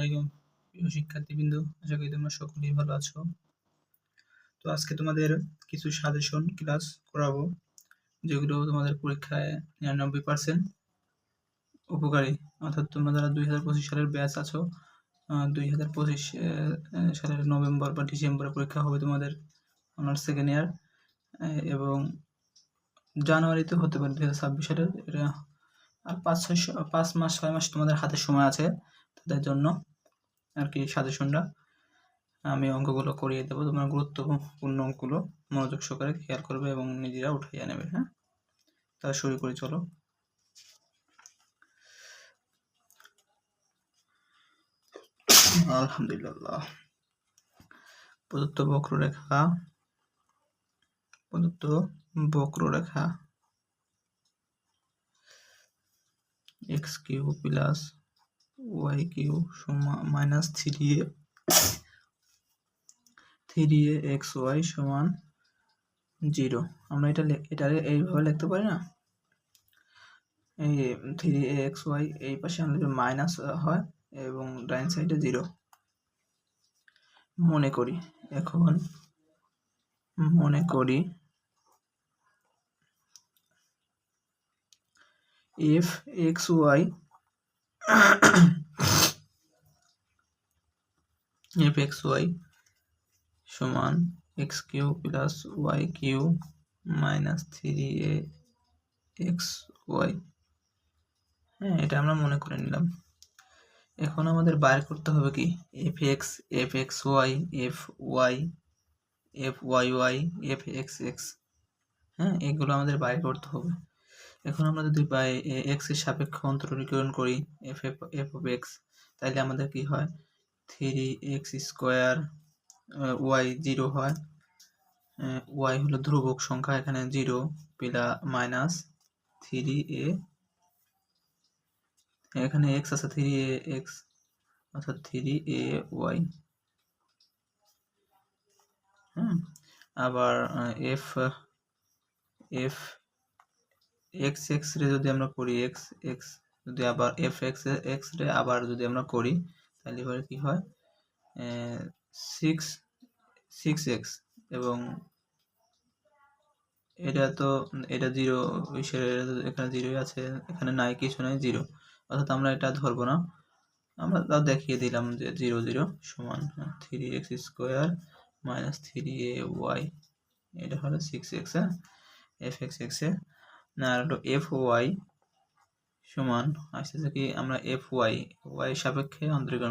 আলাইকুম প্রিয় শিক্ষার্থীবৃন্দ। আশা করি তোমরা সকলেই ভালো আছো। তো আজকে তোমাদের কিছু সাজেশন ক্লাস করাবো, যেগুলো তোমাদের পরীক্ষায় নিরানব্বই পার্সেন্ট উপকারী। অর্থাৎ তোমরা যারা দুই হাজার পঁচিশ সালের ব্যাচ আছো দুই হাজার পঁচিশ সালের নভেম্বর বা ডিসেম্বরে পরীক্ষা হবে তোমাদের অনার্স সেকেন্ড ইয়ার এবং জানুয়ারিতে হতে পারে দুই হাজার ছাব্বিশ সালের। এটা আর পাঁচ, ছয়, পাঁচ মাস, ছয় মাস তোমাদের হাতে সময় আছে তাদের জন্য। আর কি সাজেশনটা। আমি অঙ্কগুলো করিয়ে দেবো, তোমার গুরুত্বপূর্ণ অঙ্কগুলো মনোযোগ সহকারে খেয়াল করবে এবং নিজেরা উঠাইয়া নেবে হ্যাঁ? তাহলে শুরু করে, চলো। আলহামদুলিল্লাহ। প্রদত্ত বক্ররেখা প্রদত্ত বক্ররেখা X cube plus Y cube সমান minus three A three A X Y সমান জিরো আমরা এটা এটা এইভাবে লিখতে পারি না? এই থ্রি এ এক্স ওয়াই এই পাশে আনলে মাইনাস হয়, এবং ডাইন সাইডে জিরো মনে করি, এখন মনে করি X Y F X Y সমান X cube plus Y cube minus three A X Y হ্যাঁ এটা আমরা মনে করে নিলাম। এখন আমাদের বাইর করতে হবে কি? F X F X Y F Y F Y Y F X X হ্যাঁ এগুলো আমাদের বাইর করতে হবে। এখন আমরা যদি বাই এক্সের সাপেক্ষে অন্তরীকরণ করি F F F of X তাহলে আমাদের কি হয়? Three X square Y zero হয় ওয়াই হলো ধ্রুবক সংখ্যা, এখানে জিরো পিলা মাইনাস থ্রি এ। এখানে এক্স আছে থ্রি এ এক্স, অর্থাৎ থ্রি এ ওয়াই। আবার এফ এফ এক্স এক্স রে যদি আমরা করি এক্স এক্স যদি আবার এফ এক্স এক্স রে আবার যদি আমরা করি তাহলে এবারে কি হয়? সিক্স সিক্স এক্স এবং এটা তো, এটা জিরো এখানে জিরোই আছে, এখানে নাই, কিছু নাই জিরো অর্থাৎ আমরা এটা ধরবো না। আমরা তাও দেখিয়ে দিলাম যে জিরো জিরো সমান three X square minus three A Y এটা হলো সিক্স এক্স এফ এক্স এক্সে না, আর হলো এফ ওয়াই সমান আসতেছে কি আমরা এফ ওয়াই ওয়াই সাপেক্ষে অন্তরীকরণ